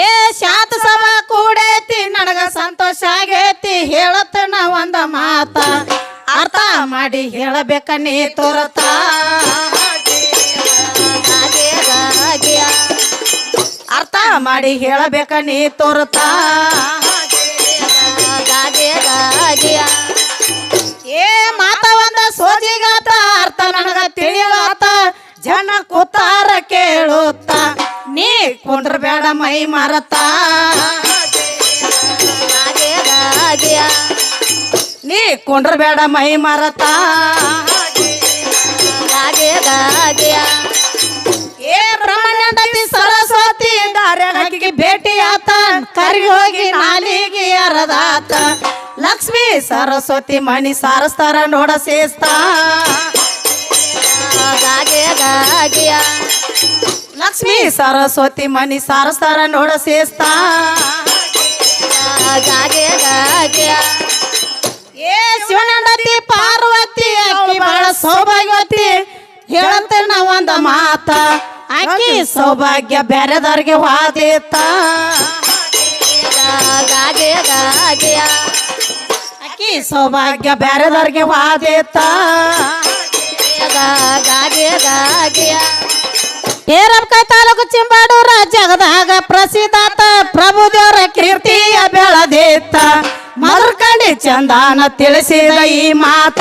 ಏ ಶಾಂತ ಸಭ ಕೂಡೈತಿ, ನನಗ ಸಂತೋಷ ಆಗೈತಿ ಹೇಳತನ ಒಂದ ಮಾತ. ಅರ್ಥ ಮಾಡಿ ಹೇಳಬೇಕ ನೀ ತೋರತ ಅರ್ಥ ಮಾಡಿ ಹೇಳಬೇಕ ನೀ ತೋರತ ಏ ಮಾತ ಒಂದ ಸೋಜಿಗಾತ, ಅರ್ಥ ನನಗ ತಿಳಿಯಲಾತ ಜನ ಕೂತಾರ ಕೇಳುತ್ತ. ನೀ ಕುಂದ್ರ ಬೇಡ ಮೈ ಮಾರತ್ತ. ನೀ ಕುಂಡ್ರ ಬೇಡ ಮೈ ಮಾರತ್ತ. ಏ ಬ್ರಹ್ಮಣ್ಯದಲ್ಲಿ ಸರಸ್ವತಿ ದಾರ್ಯಾಗಿಗೆ ಭೇಟಿ ಆತ ಕರಿ ಹೋಗಿ ನಾಲಿಗೆ ಅರದಾತ. ಲಕ್ಷ್ಮಿ ಸರಸ್ವತಿ ಮಣಿ ಸಾರಸ್ತಾರ ನೋಡ ಸೇಸ್ತಾ. ಲಕ್ಷ್ಮಿ ಸರಸ್ವತಿ ಮಣಿ ಸಾರಸ್ತಾರ ನೋಡ ಸೇಸ್ತಾ. ಏ ಶಿವನಂದತಿ, ಪಾರ್ವತಿ, ಅಕ್ಕಿ ಬಹಳ ಸೌಭಾಗ್ಯವತಿ. ನಾವು ನಾವೊಂದ ಮಾತ, ಅಕ್ಕಿ ಸೌಭಾಗ್ಯ ಬೇರೆದವ್ರಿಗೆ ಗಾಗೆಯ ಅಕ್ಕಿ ಸೌಭಾಗ್ಯ ಬೇರೆದವ್ರಿಗೆ ಗಾಗೆಯ ಹೇರಬ್ಕಾಯಿ ತಾಲೂಕು ಚಿಂಬಾಡೂರ ಜಗದಾಗ ಪ್ರಸಿದ್ಧಾತ ಪ್ರಭುದೇವರ ಕೀರ್ತಿಯ ಬೆಳದಿತ್ತ ಮರ್ಕಂಡಿ ಚಂದಾನ ತಿಳಿಸಿದ ಈ ಮಾತ.